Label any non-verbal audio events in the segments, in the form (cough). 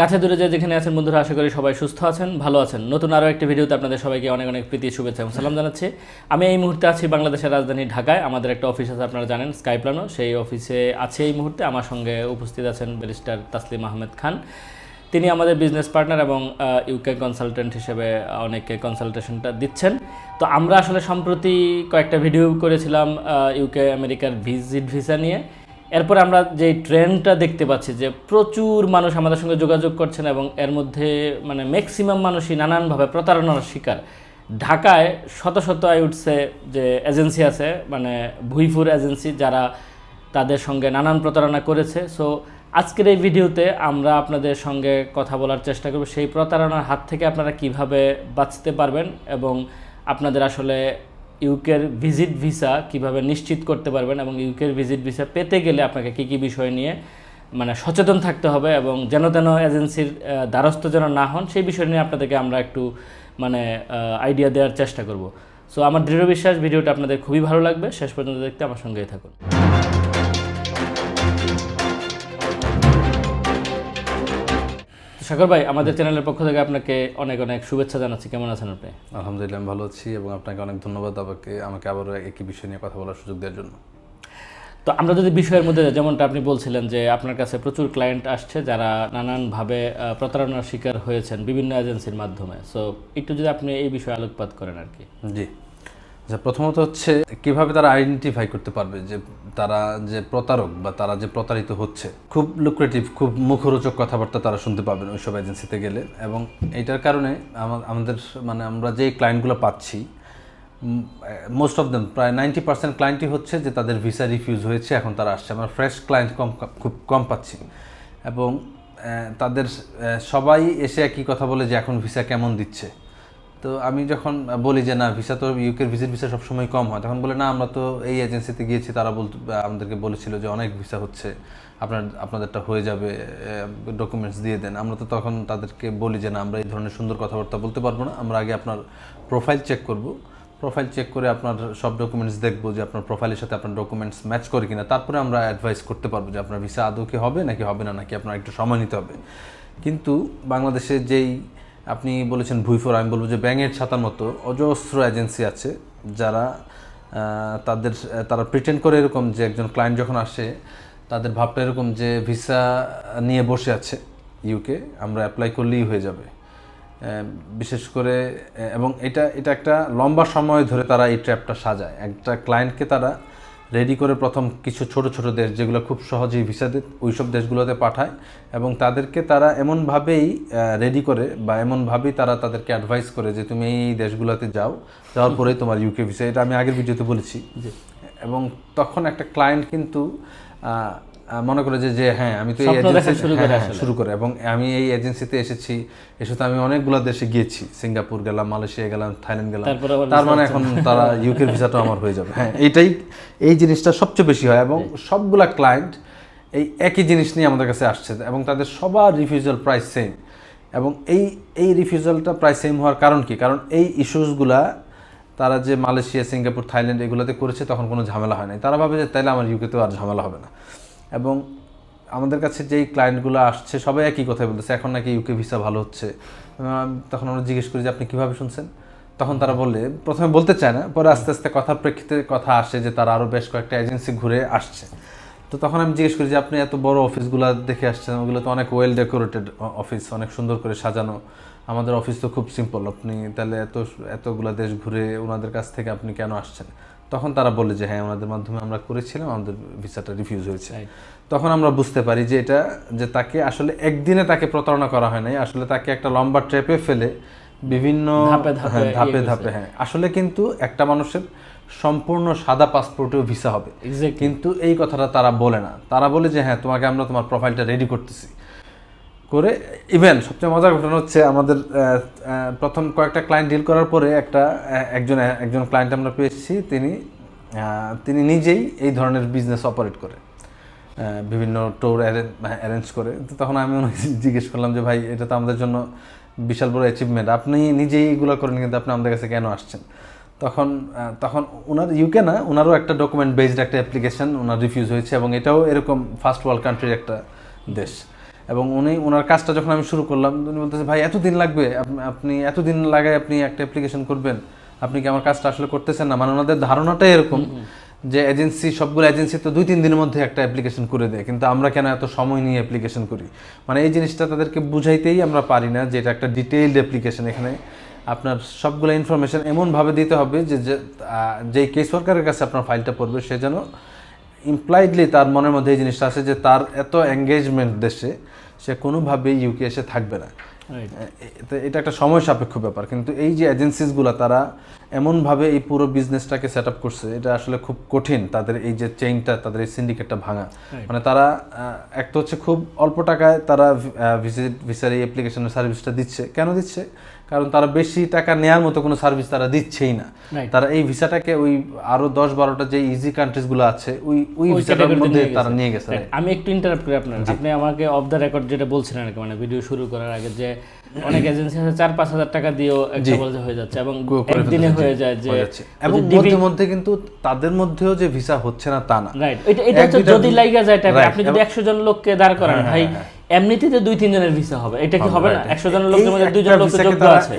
কাছে দূরে যে যেখানে আছেন বন্ধুরা, আশা করি সবাই সুস্থ আছেন, ভালো আছেন। নতুন আরও একটি ভিডিওতে আপনাদের সবাইকে অনেক অনেক প্রীতি, শুভেচ্ছা এবং সালাম জানাচ্ছি। আমি এই মুহূর্তে আছি বাংলাদেশের রাজধানী ঢাকায়। আমাদের একটা অফিস আছে, আপনারা জানেন স্কাইপ্লানো সেই অফিসে আছে এই মুহূর্তে। আমার সঙ্গে উপস্থিত আছেন ব্যারিস্টার তাসলিম আহমেদ খান। তিনি আমাদের বিজনেস পার্টনার এবং ইউকে কনসালটেন্ট হিসেবে অনেকে কনসালটেশনটা দিচ্ছেন। তো আমরা আসলে সম্প্রতি কয়েকটা ভিডিও করেছিলাম ইউকে আমেরিকার ভিজিট ভিসা নিয়ে। এরপর আমরা যে ট্রেন্ডটা দেখতে পাচ্ছি যে প্রচুর মানুষ আমাদের সঙ্গে যোগাযোগ করছেন এবং এর মধ্যে মানে ম্যাক্সিমাম মানুষই নানানভাবে প্রতারণার শিকার। ঢাকায় শত শত আই উঠছে যে এজেন্সি আছে মানে ভুইফুর এজেন্সি যারা তাদের সঙ্গে নানান প্রতারণা করেছে। সো আজকের এই ভিডিওতে আমরা আপনাদের সঙ্গে কথা বলার চেষ্টা করব, সেই প্রতারণার হাত থেকে আপনারা কীভাবে বাঁচতে পারবেন এবং আপনাদের আসলে ইউকের ভিজিট ভিসা কীভাবে নিশ্চিত করতে পারবেন এবং ইউকের ভিজিট ভিসা পেতে গেলে আপনাকে কী কী বিষয় নিয়ে মানে সচেতন থাকতে হবে এবং যেন তেন এজেন্সির দ্বারস্থ যেন না হন, সেই বিষয় নিয়ে আপনাদেরকে আমরা একটু মানে আইডিয়া দেওয়ার চেষ্টা করব। সো আমার দৃঢ় বিশ্বাস, ভিডিওটা আপনাদের খুবই ভালো লাগবে। শেষ পর্যন্ত দেখতে আমার সঙ্গেই থাকুন। সাগর ভাই আমাদের চ্যানেলের পক্ষ থেকে আপনাকে অনেক অনেক শুভেচ্ছা জানাচ্ছি। কেমন আছেন আপনি? আলহামদুলিল্লাহ ভালো আছি এবং আপনাকে অনেক ধন্যবাদ আমাকে আমাকে আবারও একই বিষয় নিয়ে কথা বলার সুযোগ দেওয়ার জন্য। তো আমরা যদি বিষয়ের মধ্যে যেমনটা আপনি বলছিলেন যে আপনার কাছে প্রচুর ক্লায়েন্ট আসছে যারা নানানভাবে প্রতারণার শিকার হয়েছেন বিভিন্ন এজেন্সির মাধ্যমে। সো একটু যদি আপনি এই বিষয়ে আলোকপাত করেন আর কি। জি। আচ্ছা প্রথমত হচ্ছে কীভাবে তারা আইডেন্টিফাই করতে পারবে যে তারা যে প্রতারক বা তারা যে প্রতারিত হচ্ছে? খুব লুক্রেটিভ খুব মুখরোচক কথাবার্তা তারা শুনতে পাবেন ওইসব এজেন্সিতে গেলে। এবং এইটার কারণে আমা- আমাদের মানে আমরা যে ক্লায়েন্টগুলো পাচ্ছি মোস্ট অফ দেম প্রায় নাইনটি পার্সেন্ট ক্লায়েন্টই হচ্ছে যে তাদের ভিসা রিফিউজ হয়েছে, এখন তারা আসছে। আমরা ফ্রেশ ক্লায়েন্ট কম খুব কম পাচ্ছি। এবং তাদের সবাই এসে একই কথা বলে যে এখন ভিসা কেমন দিচ্ছে? তো আমি যখন বলি যে, না ভিসা তো ইউকের ভিজিট ভিসা সবসময় কম হয়, তখন বলে, না, আমরা তো এই এজেন্সিতে গিয়েছি, তারা বলতে, আমাদেরকে বলেছিল যে, অনেক ভিসা হচ্ছে, আপনার, আপনাদেরটা হয়ে যাবে ডকুমেন্টস দিয়ে দেন। আমরা তো তখন তাদেরকে বলি যে, না, আমরা এই ধরনের সুন্দর কথাবার্তা বলতে পারব না, আমরা আগে আপনার প্রোফাইল চেক করব। প্রোফাইল চেক করে আপনার সব ডকুমেন্টস দেখব যে, আপনার প্রোফাইলের সাথে আপনার ডকুমেন্টস ম্যাচ করে কিনা। তারপরে আমরা অ্যাডভাইস করতে পারব যে, আপনার ভিসা আদৌ কি হবে, নাকি হবে না, নাকি আপনার একটু সময় নিতে হবে? কিন্তু বাংলাদেশে যেই আপনি বলেছেন ভুইফোর আমি বলব যে ব্যাঙের ছাতার মতো অজস্র এজেন্সি আছে যারা তাদের, তারা প্রিটেন্ড করে এরকম যে একজন ক্লায়েন্ট যখন আসে, তাদের ভাবটা এরকম যে ভিসা নিয়ে বসে আছে ইউকে আমরা অ্যাপ্লাই করলেই হয়ে যাবে। বিশেষ করে এবং এটা এটা একটা লম্বা সময় ধরে তারা এই ট্র্যাপটা সাজায়। একটা ক্লায়েন্টকে তারা রেডি করে প্রথম কিছু ছোট ছোট দেশ যেগুলো খুব সহজেই ভিসা ওই সব দেশগুলোতে পাঠায় এবং তাদেরকে তারা এমনভাবেই রেডি করে বা এমনভাবেই তারা তাদেরকে অ্যাডভাইস করে যে তুমি এই দেশগুলোতে যাও, যাওয়ার পরেই তোমার ইউকে ভিসা এটা আমি আগের ভিডিওতে বলেছি এবং তখন একটা ক্লায়েন্ট কিন্তু মনে করে যে হ্যাঁ আমি তো শুরু হ্যাঁ, করে হ্যাঁ, শুরু করে। এবং আমি এই এজেন্সিতে এসেছি এসে তো আমি অনেকগুলো দেশে গিয়েছি। সিঙ্গাপুর গেলাম মালয়েশিয়া গেলাম থাইল্যান্ড গেলাম। তার মানে এখন তারা ইউকের ভিসাটা আমার হয়ে যাবে। হ্যাঁ এইটাই এই জিনিসটা সবচেয়ে বেশি হয় এবং সবগুলা ক্লায়েন্ট এই একই জিনিস নিয়ে আমাদের কাছে আসছে এবং তাদের সবার রিফিউজাল প্রাইস সেম এবং এই এই রিফিউজালটা প্রায় সেম হওয়ার কারণ কি? কারণ এই ইস্যুসগুলা তারা যে মালয়েশিয়া সিঙ্গাপুর থাইল্যান্ড এগুলোতে করেছে তখন কোনো ঝামেলা হয় নাই তারা ভাবে যে তাইলে আমার ইউকে ইউকেতেও আর ঝামেলা হবে না। এবং আমাদের কাছে যেই ক্লায়েন্টগুলো আসছে, সবাই একই কথাই বলতেছে, এখন নাকি ইউকে ভিসা ভালো হচ্ছে। তখন আমরা জিজ্ঞেস করি যে, আপনি কীভাবে শুনছেন? তখন তারা বললে প্রথমে বলতে চায় না, পরে আস্তে আস্তে কথার প্রেক্ষিতে কথা আসে যে, তারা আরও বেশ কয়েকটা এজেন্সি ঘুরে আসছে। তো তখন আমি জিজ্ঞেস করি যে, আপনি এত বড় অফিসগুলো দেখে আসছেন, ওগুলো তো অনেক ওয়েল ডেকোরেটেড অফিস অনেক সুন্দর করে সাজানো। আমাদের অফিস তো খুব সিম্পল আপনি তাহলে এত, এতগুলো দেশ ঘুরে ওনাদের কাছ থেকে আপনি কেন আসছেন? তখন তারা বলে যে হ্যাঁ ওনাদের মাধ্যমে আমরা করেছিলাম আমাদের ভিসাটা রিফিউজ হয়েছে। তখন আমরা বুঝতে পারি যে এটা যে তাকে আসলে একদিনে তাকে প্রতারণা করা হয় নাই। আসলে তাকে একটা লম্বা ট্রেপে ফেলে বিভিন্ন ধাপে ধাপে হ্যাঁ, হ্যাঁ। আসলে কিন্তু একটা মানুষের সম্পূর্ণ সাদা পাসপোর্টেও ভিসা হবে। কিন্তু এই কথাটা তারা বলে না। তারা বলে যে হ্যাঁ তোমাকে আমরা তোমার প্রোফাইলটা রেডি করতেছি। করে ইভেন সবচেয়ে মজার ঘটনা হচ্ছে আমাদের প্রথম কয়েকটা ক্লায়েন্ট ডিল করার পরে একটা একজন একজন ক্লায়েন্ট আমরা পেয়েছি, তিনি তিনি নিজেই এই ধরনের বিজনেস অপারেট করে বিভিন্ন টোর অ্যারেঞ্জ করে। তো তখন আমি ওনাকে (laughs) জিজ্ঞেস করলাম যে, ভাই, এটা তো আমাদের জন্য বিশাল বড় অ্যাচিভমেন্ট আপনি নিজেই এগুলো করেন, কিন্তু আপনি আমাদের কাছে কেন আসছেন? তখন তখন ওনার ইউকে না ওনারও একটা ডকুমেন্ট বেসড একটা অ্যাপ্লিকেশন ওনার রিফিউজ হয়েছে, এবং এটাও এরকম ফার্স্ট ওয়ার্ল্ড কান্ট্রির একটা দেশ। এবং উনি ওনার কাজটা যখন আমি শুরু করলাম উনি বলতেছে ভাই এতদিন লাগবে আপনি এতদিন লাগে আপনি একটা অ্যাপ্লিকেশন করবেন। আপনি কি আমার কাজটা আসলে করতেছেন না? মানে ওনাদের ধারণাটাই এরকম যে এজেন্সি সবগুলো এজেন্সি তো দুই তিন দিনের মধ্যে একটা অ্যাপ্লিকেশন করে দেয়। কিন্তু আমরা কেন এত সময় নিয়ে অ্যাপ্লিকেশন করি? মানে এই জিনিসটা তাদেরকে বুঝাইতেই আমরা পারি না যে এটা একটা ডিটেইলড অ্যাপ্লিকেশন এখানে। আপনার সবগুলো ইনফরমেশন এমনভাবে দিতে হবে যে যে, যেই কেস ওয়ার্কারের কাছে আপনার ফাইলটা পড়বে সে যেন ইমপ্লাইডলি তার মনের মধ্যে এই জিনিসটা আছে যে তার এত এঙ্গেজমেন্ট দেশে সে কোনোভাবেই ইউকে এসে থাকবে না। এটা একটা সময় সাপেক্ষ ব্যাপার। কিন্তু এই যে এজেন্সিসগুলো তারা এমনভাবে এই পুরো বিজনেসটাকে সেট আপ করছে এটা আসলে খুব কঠিন তাদের এই যে চেইনটা তাদের এই সিন্ডিকেটটা ভাঙা। মানে তারা এক তো হচ্ছে খুব অল্প টাকায় তারা ভিজিট ভিসার এই অ্যাপ্লিকেশনের সার্ভিসটা দিচ্ছে। কেন দিচ্ছে? কারণ তারা বেশি টাকা নেওয়ার মতো কোনো সার্ভিস তারা দিচ্ছেই না। তারা এই ভিসাটাকে ওই আরও দশ বারোটা যে ইজি কান্ট্রিজগুলো আছে ওই ওই ভিসাটার মধ্যে তারা নিয়ে গেছে। আমি একটু ইন্টারাপ্ট করি আপনার। আপনি আমাকে অফ দ্য রেকর্ড যেটা বলছিলেন আর কি মানে ভিডিও শুরু করার আগে যে অনেক এজেন্সি আছে চার পাঁচ হাজার টাকা দিয়েও একটা বলতে হয়ে যাচ্ছে এবং একদিনে হয়ে যায় যে এবং মধ্যে মধ্যে কিন্তু তাদের মধ্যেও যে ভিসা হচ্ছে না তা না। রাইট এটা এটা যদি লাইগা যায় আপনি যদি একশো জন লোককে দাঁড় করান ভাই দুই তিন জনের ভিসা হবে। এটা কি হবে না? একশো জনের লোকের মধ্যে লোক যোগ্য আছে।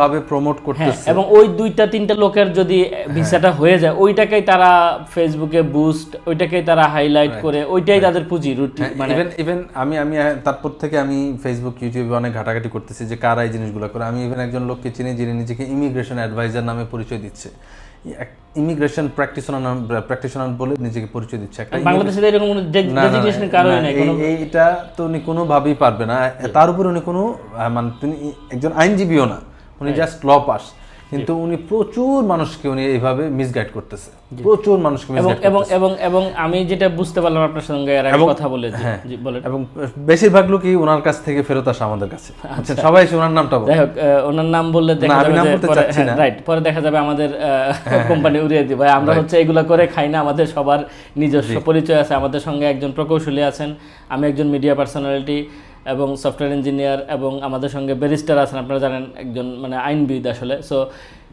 ভাবে প্রমোট হ্যাঁ করতেছে। এবং ওই দুইটা তিনটা লোকের যদি ভিসাটা হয়ে যায় ওইটাকেই তারা ফেসবুকে বুস্ট ওইটাকেই তারা হাইলাইট করে ওইটাই তাদের পুঁজি রুটি মানে ইভেন ইভেন আমি আমি তারপর থেকে আমি ফেসবুক ইউটিউবে অনেক ঘাটাঘাটি করতেছি যে কারা এই জিনিসগুলো করে। আমি ইভেন একজন লোককে চিনি যিনি নিজেকে ইমিগ্রেশন অ্যাডভাইজার নামে পরিচয় দিচ্ছে। ইমিগ্রেশন প্র্যাকটিশনার প্র্যাকটিশনার বলে নিজেকে পরিচয় দিচ্ছে। একটা বাংলাদেশে এরকম কোনো ডেজিগনেশন কারোই নাই কোনো এইটা তো উনি কোনোভাবেই পারবে না। তার উপর উনি কোনো মানে তিনি একজন আইনজীবীও না। উনি জাস্ট ল পাস কিন্তু উনি প্রচুর মানুষকে উনি এইভাবে মিসগাইড করতেছে। প্রচুর মানুষকে এবং এবং এবং আমি যেটা বুঝতে পারলাম আপনার সঙ্গে এর আগে কথা বলে হ্যাঁ। বলেন। এবং বেশিরভাগ লোকই ওনার কাছ থেকে ফেরত আসে আমাদের কাছে। আচ্ছা। সবাই এসে ওনার নামটা বলে। ওনার নাম বললে দেখা যাবে নাম বলতে চাচ্ছি হ্যাঁ। রাইট পরে দেখা যাবে আমাদের কোম্পানি উড়িয়ে দিই ভাই আমরা হচ্ছে এগুলো করে খাই না আমাদের সবার নিজস্ব পরিচয় আছে। আমাদের সঙ্গে একজন প্রকৌশলী আছেন। আমি একজন মিডিয়া পার্সোনালিটি এবং সফটওয়্যার ইঞ্জিনিয়ার এবং আমাদের সঙ্গে ব্যারিস্টার আছেন আপনারা জানেন একজন মানে আইনবিদ আসলে। সো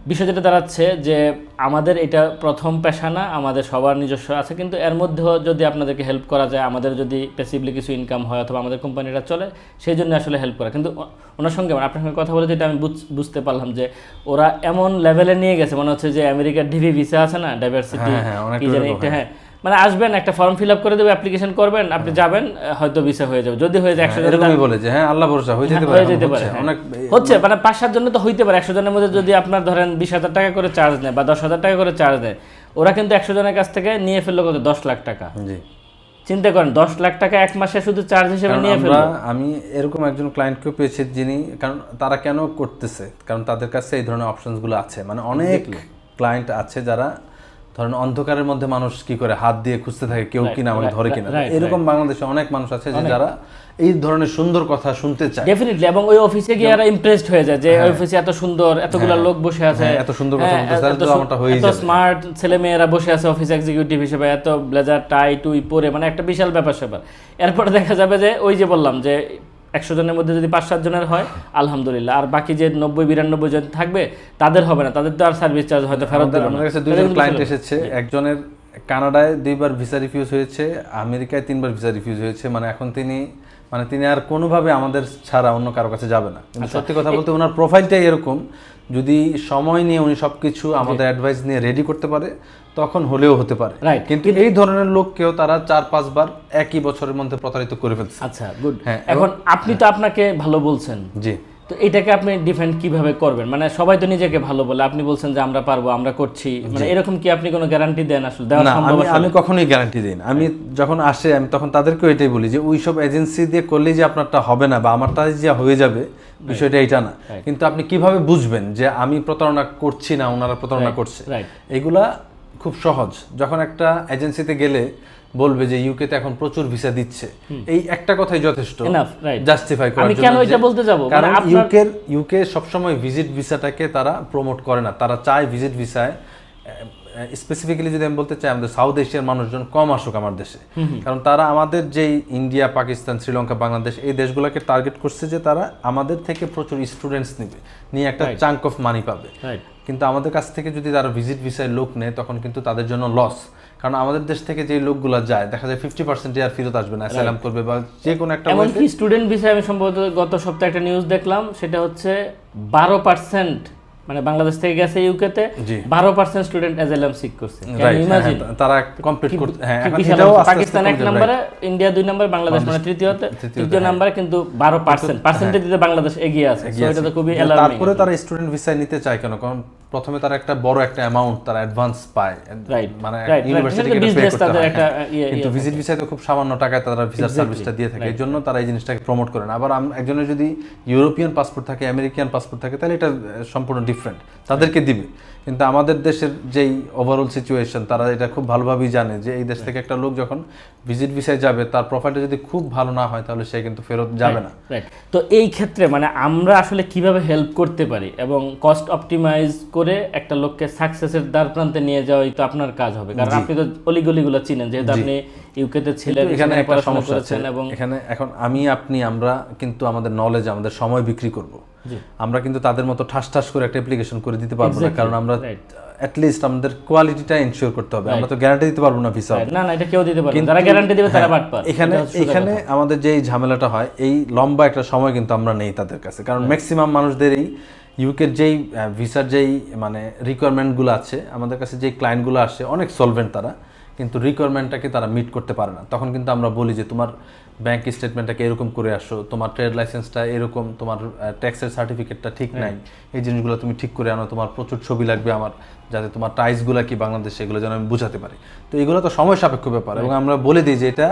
বিষয় যেটা দাঁড়াচ্ছে যে আমাদের এটা প্রথম পেশা না আমাদের সবার নিজস্ব আছে কিন্তু এর মধ্যেও যদি আপনাদেরকে হেল্প করা যায় আমাদের যদি প্যাসিভলি কিছু ইনকাম হয় অথবা আমাদের কোম্পানিটা চলে সেই জন্য আসলে হেল্প করা। কিন্তু ওনার সঙ্গে মানে আপনার সঙ্গে কথা বলে যেটা আমি বুঝ- বুঝতে পারলাম যে ওরা এমন লেভেলে নিয়ে গেছে মনে হচ্ছে যে আমেরিকার ডিভি ভিসা আছে না ডাইভার্সিটি হ্যাঁ, অনেকটা কি জানি একটা হ্যাঁ। মানে আসবেন একটা ফর্ম ফিল আপ করে দেবে অ্যাপ্লিকেশন করবেন আপনি যাবেন হয়তো ভিসা হয়ে যাবে। যদি হয়ে যায় একশো জন এরকমই বলে যে হ্যাঁ আল্লাহ ভরসা হয়ে যেতে পারে হয়ে যেতে পারে হচ্ছে, হ্যাঁ। অনেক হচ্ছে মানে পাঁচ সাত জন্য তো হইতে পারে একশো জনের মধ্যে যদি আপনার ধরেন বিশ হাজার টাকা করে চার্জ নেয় বা দশ হাজার টাকা করে চার্জ নেয় ওরা কিন্তু একশো জনের কাছ থেকে নিয়ে ফেলল কত? দশ লাখ টাকা। জি। চিন্তা করেন দশ লাখ টাকা এক মাসে শুধু চার্জ হিসেবে নিয়ে ফেলল। আমি এরকম একজন ক্লায়েন্টকেও পেয়েছি যিনি কারণ তারা কেন করতেছে? কারণ তাদের কাছে এই ধরনের অপশনসগুলো আছে। মানে অনেক ক্লায়েন্ট আছে যারা ধরেন অন্ধকারের মধ্যে মানুষ কি করে হাত দিয়ে খুঁজতে থাকে কেউ কিনা আমাকে ধরে কিনা। এরকম বাংলাদেশে অনেক মানুষ আছে যে যারা এই ধরনের সুন্দর কথা শুনতে চায়। ডেফিনেটলি এবং ওই অফিসে গিয়ে এরা ইমপ্রেসড হয়ে যায় যে অফিসে এত সুন্দর এতগুলো লোক বসে আছে। হ্যাঁ, এত সুন্দর কথা হ্যাঁ, বলতেছে, তাহলে তো আমারটা হয়েই এত স্মার্ট ছেলে মেয়েরা বসে আছে অফিস এক্সিকিউটিভ হিসেবে এত ব্লেজার টাই টুই পরে মানে একটা বিশাল ব্যাপার স্যাপার এরপর দেখা যাবে যে ওই যে বললাম যে একশো জনের মধ্যে যদি পাঁচ সাত জনের হয় আলহামদুলিল্লাহ। আর বাকি যে নব্বই বিরানব্বই জন থাকবে তাদের হবে না তাদের তো আর সার্ভিস চার্জ হয়তো ফেরত দেবে না। আমাদের কাছে কিন্তু ক্লায়েন্ট এসেছে একজনের কানাডায় দুইবার ভিসা রিফিউজ হয়েছে আমেরিকায় তিনবার ভিসা রিফিউজ হয়েছে মানে এখন তিনি মানে তিনি আর কোনোভাবে আমাদের ছাড়া অন্য কারও কাছে যাবে না। কিন্তু আচ্ছা। সত্যি কথা বলতে ওনার প্রোফাইলটাই এরকম যদি সময় নিয়ে উনি সব কিছু আমাদের অ্যাডভাইস নিয়ে রেডি করতে পারে তখন হলেও হতে পারে। Right. কিন্তু এই ধরনের লোককেও তারা চার পাঁচবার একই বছরের মধ্যে প্রতারিত করে ফেলছে। আচ্ছা গুড হ্যাঁ, এখন আপনি তো আপনাকে ভালো বলছেন। জি। তো এটাকে আপনি ডিফেন্ড কীভাবে করবেন? মানে সবাই তো নিজেকে ভালো বলে আপনি বলছেন যে আমরা পারব আমরা করছি। মানে এরকম কি আপনি কোনো গ্যারান্টি দেন আসলে? দেওয়া সম্ভব আমি আমি কখনোই গ্যারান্টি দিই না। আমি যখন আসে আমি তখন তাদেরকেও এটাই বলি যে ওই সব এজেন্সি দিয়ে করলে যে আপনারটা হবে না বা আমারটা যে হয়ে যাবে বিষয়টা এটা না। কিন্তু আপনি কীভাবে বুঝবেন যে আমি প্রতারণা করছি না ওনারা প্রতারণা করছে. এগুলা খুব সহজ। যখন একটা এজেন্সিতে গেলে বলবে যে ইউকেতে এখন প্রচুর ভিসা দিচ্ছে এই একটা কথাই যথেষ্ট জাস্টিফাই করার আমি কেন এটা বলতে যাব? মানে কারণ ইউকের ইউকে সবসময় ভিজিট ভিসাটাকে তারা প্রমোট করে না। তারা চায় ভিজিট ভিসায় স্পেসিফিক্যালি যদি আমি বলতে চাই আমাদের সাউথ এশিয়ার মানুষজন কম আসুক আমার দেশে। কারণ তারা আমাদের যেই ইন্ডিয়া পাকিস্তান শ্রীলঙ্কা বাংলাদেশ এই দেশগুলোকে টার্গেট করছে যে তারা আমাদের থেকে প্রচুর স্টুডেন্টস নেবে নিয়ে একটা চাঙ্ক অফ মানি পাবে. কিন্তু আমাদের কাছ থেকে যদি তারা ভিজিট ভিসায় লোক নেয় তখন কিন্তু তাদের জন্য লস কারণ আমাদের দেশ থেকে যে লোকগুলো যায় দেখা যায় ফিফটি পার্সেন্ট আর ফেরত আসবে না অ্যাসাইলাম করবে বা যে কোনো একটা এমনকি স্টুডেন্ট বিষয়ে আমি সম্ভবত গত সপ্তাহে একটা নিউজ দেখলাম সেটা হচ্ছে বারো পার্সেন্ট মানে বাংলাদেশ থেকে গেছে ইউকেতে। বারো পার্সেন্ট স্টুডেন্ট অ্যাজাইলাম সিক করছে। তারা কমপ্লিট করছে। হ্যাঁ পাকিস্তান এক নাম্বারে ইন্ডিয়া দুই নম্বরে বাংলাদেশ মানে তৃতীয়তে। তৃতীয় নম্বরে কিন্তু বারো পার্সেন্ট পার্সেন্টেজ বাংলাদেশ এগিয়ে আছে। এটা তো খুবই তারপরে তারা স্টুডেন্ট ভিসা নিতে চায় কেন? কারণ প্রথমে তারা একটা বড় একটা অ্যামাউন্ট তারা অ্যাডভান্স পায়। মানে right, right. ইউনিভার্সিটি সেটা তো business তাদের একটা ইয়ে- কিন্তু ভিজিট ভিসায় তো খুব সামান্য টাকায় তারা ভিসার সার্ভিসটা দিয়ে থাকে। এই জন্য তারা এই জিনিসটাকে প্রমোট করে না। আবার একজনের যদি ইউরোপিয়ান পাসপোর্ট থাকে আমেরিকান পাসপোর্ট থাকে তাহলে এটা সম্পূর্ণ ডিফারেন্ট তাদেরকে দিবে। কিন্তু আমাদের দেশের যেই ওভারঅল সিচুয়েশন তারা এটা খুব ভালোভাবেই জানে যে এই দেশ থেকে একটা লোক যখন ভিজিট ভিসায় যাবে তার প্রোফাইলটা যদি খুব ভালো না হয় তাহলে সে কিন্তু ফেরত যাবে না। তো এই ক্ষেত্রে মানে আমরা আসলে কীভাবে হেল্প করতে পারি এবং কস্ট অপটিমাইজ করে একটা লোককে সাকসেসের দ্বার প্রান্তে নিয়ে যাওয়াই তো আপনার কাজ হবে। কারণ আপনি তো অলিগলিগুলো চিনেন যেহেতু আপনি ইউকেতে ছিলেন এখানে একটা সমস্যা আছে। এবং এখানে এখন আমি আপনি আমরা কিন্তু আমাদের নলেজ আমাদের সময় বিক্রি করব। আমরা কিন্তু তাদের মতো ঠাস ঠাস করে একটা অ্যাপ্লিকেশন করে দিতে পারব না। কারণ আমরা অ্যাটলিস্ট আমাদের কোয়ালিটিটা এনশিওর করতে হবে। আমরা তো গ্যারান্টি দিতে পারব না ভিসা না না এটা কেউ দিতে পারবে। যারা গ্যারান্টি দিবে তারা বাট পার এখানে এখানে আমাদের যে ঝামেলাটা হয় এই লম্বা একটা সময় কিন্তু আমরা নেই তাদের কাছে। কারণ ম্যাক্সিমাম মানুষদেরই ইউকের যেই ভিসার যেই মানে রিকোয়ারমেন্টগুলো আছে, আমাদের কাছে যেই ক্লায়েন্টগুলো আসে, অনেক সলভেন্ট তারা, কিন্তু রিকোয়ারমেন্টটাকে তারা মিট করতে পারে না। তখন কিন্তু আমরা বলি যে, তোমার ব্যাংক স্টেটমেন্টটাকে এরকম করে আসো? তোমার ট্রেড লাইসেন্সটা এরকম তোমার ট্যাক্সের সার্টিফিকেটটা ঠিক নাই। এই জিনিসগুলো তুমি ঠিক করে আনো তোমার প্রচুর ছবি লাগবে আমার যাতে তোমার টাইসগুলো কি বাংলাদেশে এগুলো যেন আমি বুঝাতে পারি। তো এগুলো তো সময় সাপেক্ষ ব্যাপার এবং আমরা বলে দিই যে এটা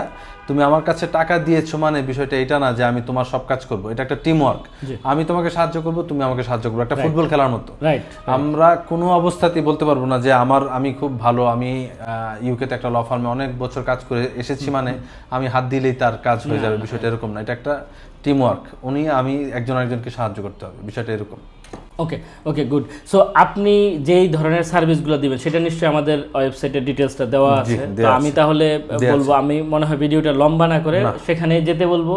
তুমি আমার কাছে টাকা দিয়েছ মানে বিষয়টা এটা না যে আমি তোমার সব কাজ করব। এটা একটা টিম ওয়ার্ক আমি তোমাকে সাহায্য করব তুমি আমাকে সাহায্য করব। একটা ফুটবল খেলার মতো। আমরা কোনো অবস্থাতেই বলতে পারব না যে আমার আমি খুব ভালো আমি ইউকেতে একটা ল ফার্মে অনেক বছর কাজ করে এসেছি মানে আমি হাত দিলেই তার কাজ হয়ে যাবে বিষয়টা এরকম না। এটা একটা টিম ওয়ার্ক উনি আমি একজন একজনকে সাহায্য করতে হবে। বিষয়টা এরকম। ওকে ওকে গুড সো আপনি যেই ধরনের সার্ভিসগুলো দিবেন সেটা নিশ্চয়ই আমাদের ওয়েবসাইটে ডিটেলসটা দেওয়া আছে। তো আমি তাহলে বলব আমি মনে হয় ভিডিওটা লম্বা না করে সেখানে যেতে বলব।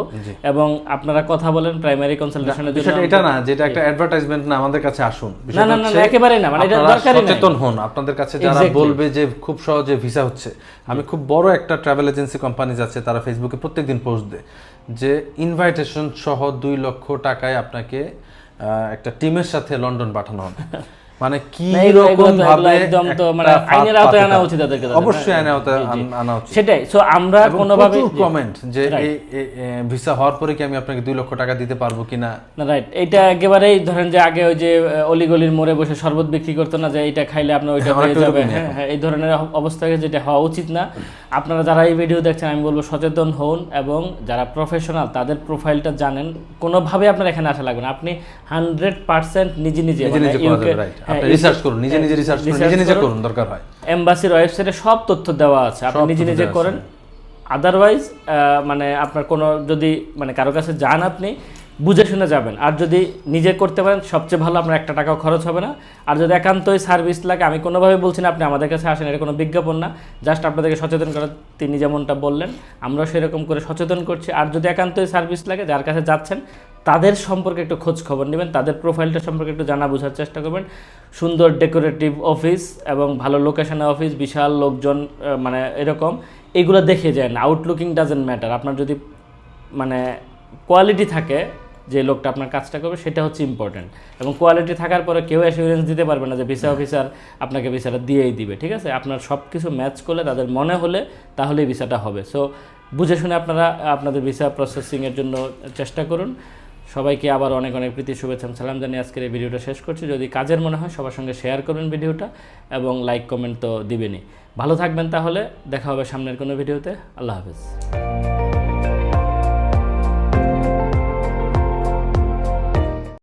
এবং আপনারা কথা বলেন প্রাইমারি কনসালটেশনের জন্য এটা না যেটা একটা অ্যাডভার্টাইজমেন্ট না আমাদের কাছে আসুন। না না না একেবারে না মানে এটা দরকারই নাই। সচেতন হন। আপনাদের কাছে যারা বলবে যে খুব সহজে ভিসা হচ্ছে আমি খুব বড় একটা ট্রাভেল এজেন্সি কোম্পানিজ আছে তারা ফেসবুকে প্রত্যেকদিন পোস্ট দেয় যে ইনভাইটেশন সহ দুই লক্ষ টাকায় আপনাকে একটা টিমের সাথে লন্ডন পাঠানো হবে। (laughs) মানে কি রকম ভাবে একদম তো মানে আইনের আওতায় আনা উচিত তাদেরকে অবশ্যই হ্যাঁ, আইনের আওতায়। আন- উচিত। সেটাই। সো আমরা এবং কোনোভাবে কমেন্ট যে এই ভিসা হওয়ার পরে কি আমি আপনাকে দুই লক্ষ টাকা দিতে পারব কিনা? না রাইট এটা একেবারেই ধরেন যে আগে ওই যে অলিগলির মোড়ে বসে শরবত বিক্রি করতো না যে এটা খাইলে আপনার ওইটা হ্যাঁ, হয়ে যাবে। হ্যাঁ হ্যাঁ এই ধরনের অবস্থায় যেটা হওয়া উচিত না। আপনারা যারা এই ভিডিও দেখছেন আমি বলব সচেতন হন এবং যারা প্রফেশনাল তাদের প্রোফাইলটা জানেন। কোনোভাবে আপনার এখানে আসা লাগবে না। আপনি হান্ড্রেড পার্সেন্ট নিজে নিজে নিজে রিসার্চ করুন নিজে নিজে রিসার্চ করুন নিজে নিজে করুন। দরকার হয়। এম্বাসির ওয়েবসাইটে সব তথ্য দেওয়া আছে আপনি নিজে নিজে করেন। আদারওয়াইজ মানে আপনার কোনো যদি মানে কারও কাছে যান আপনি বুঝে শুনে যাবেন। আর যদি নিজে করতে পারেন সবচেয়ে ভালো আপনার একটা টাকাও খরচ হবে না। আর যদি একান্তই সার্ভিস লাগে আমি কোনোভাবে বলছি না আপনি আমাদের কাছে আসেন এটা কোনো বিজ্ঞাপন না। জাস্ট আপনাদেরকে সচেতন করার তিনি যেমনটা বললেন আমরাও সেরকম করে সচেতন করছি। আর যদি একান্তই সার্ভিস লাগে যার কাছে যাচ্ছেন তাদের সম্পর্কে একটু খোঁজ খবর নেবেন তাদের প্রোফাইলটা সম্পর্কে একটু জানা বোঝার চেষ্টা করবেন। সুন্দর ডেকোরেটিভ অফিস এবং ভালো লোকেশনে অফিস বিশাল লোকজন মানে এরকম এগুলো দেখে যান। আউটলুকিং ডাজেন্ট ম্যাটার আপনার যদি মানে কোয়ালিটি থাকে যে লোকটা আপনার কাজটা করবে সেটা হচ্ছে ইম্পর্টেন্ট এবং কোয়ালিটি থাকার পরে কেউ অ্যাসিউরেন্স দিতে পারবে না যে ভিসা অফিসার আপনাকে ভিসাটা দিয়েই দিবে ঠিক আছে? আপনার সব কিছু ম্যাচ করলে তাদের মনে হলে তাহলেই ভিসাটা হবে। সো বুঝে শুনে আপনারা আপনাদের ভিসা প্রসেসিংয়ের জন্য চেষ্টা করুন। সবাইকে আবার অনেক অনেক প্রীতি, শুভেচ্ছা সালাম জানিয়ে আজকের এই ভিডিওটা শেষ করছি। যদি কাজের মনে হয় সবার সঙ্গে শেয়ার করবেন ভিডিওটা এবং লাইক কমেন্ট তো দিবেনই। ভালো থাকবেন তাহলে, দেখা হবে সামনের কোনো ভিডিওতে। আল্লাহ হাফেজ।